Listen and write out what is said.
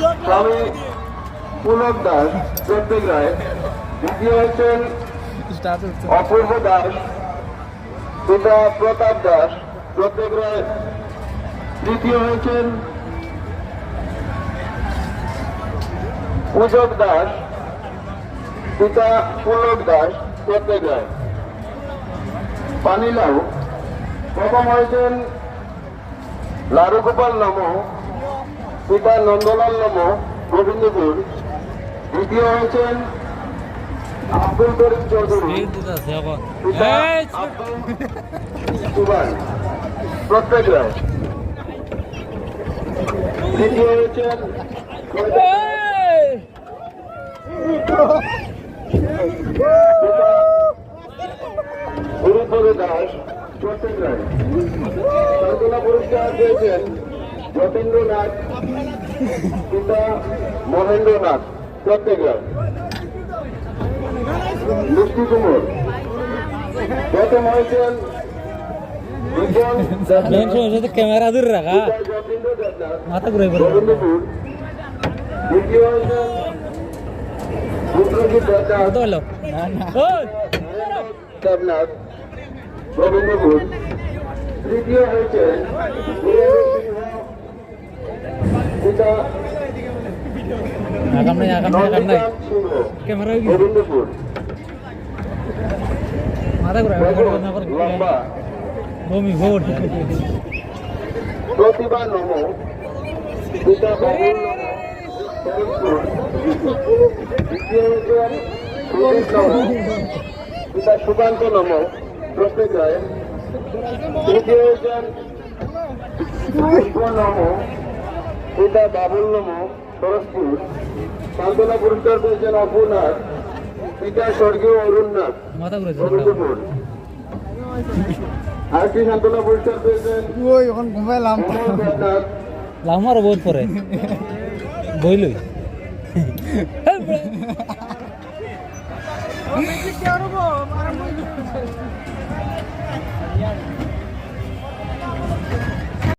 স্বামী পুলক দাস প্রত্যেক রায়। দ্বিতীয় হচ্ছেন অপূর্ব দাস, পিতা প্রতাপ দাস, প্রত্যেক রায়। তৃতীয় হয়েছেন পূজক দাস, পিতা পুলক দাস, প্রত্যেক রায়। পানিলাউ প্রথম হয়েছেন লারুগোপাল নম পিতা নন্দলাল নম গোবিন্দপুর। দ্বিতীয় হয়েছেন আব্দুল করিম চৌধুরী। প্রত্যেক রায়। তৃতীয় হয়েছেন গুরুপদ দাস প্রত্যেক রায়। পুরস্কার পেয়েছেন যতীন্দ্রনাথ পিতা মহেন্দ্রনাথ রায় মিষ্টি কুমোর। প্রথম হয়েছেন ক্যামেরা দূরে রাখা। মাথা ঘুরে দ্বিতীয় হয়েছেন তৃতীয় হয়েছে পিতা আগাম নাই আগাম নাই আগাম নাই ক্যামেরা মাথা ঘুরে বমি ভোট প্রতিভা নম পিতা পিতা সুকান্ত নম প্রত্যেক রায় তৃতীয় হয়েছেন পুষ্প নম পিতা বাবুল নম সরসপুর সান্ত্বনা পুরস্কার পেয়েছেন অপুনাথ পিতা স্বর্গীয় অরুণনাথ গোবিন্দপুর আরেকটি সান্ত্বনা পুরস্কার পেয়েছেন? ওই এখন ঘুমাইলাম লামারও বহুত পরে। বইলই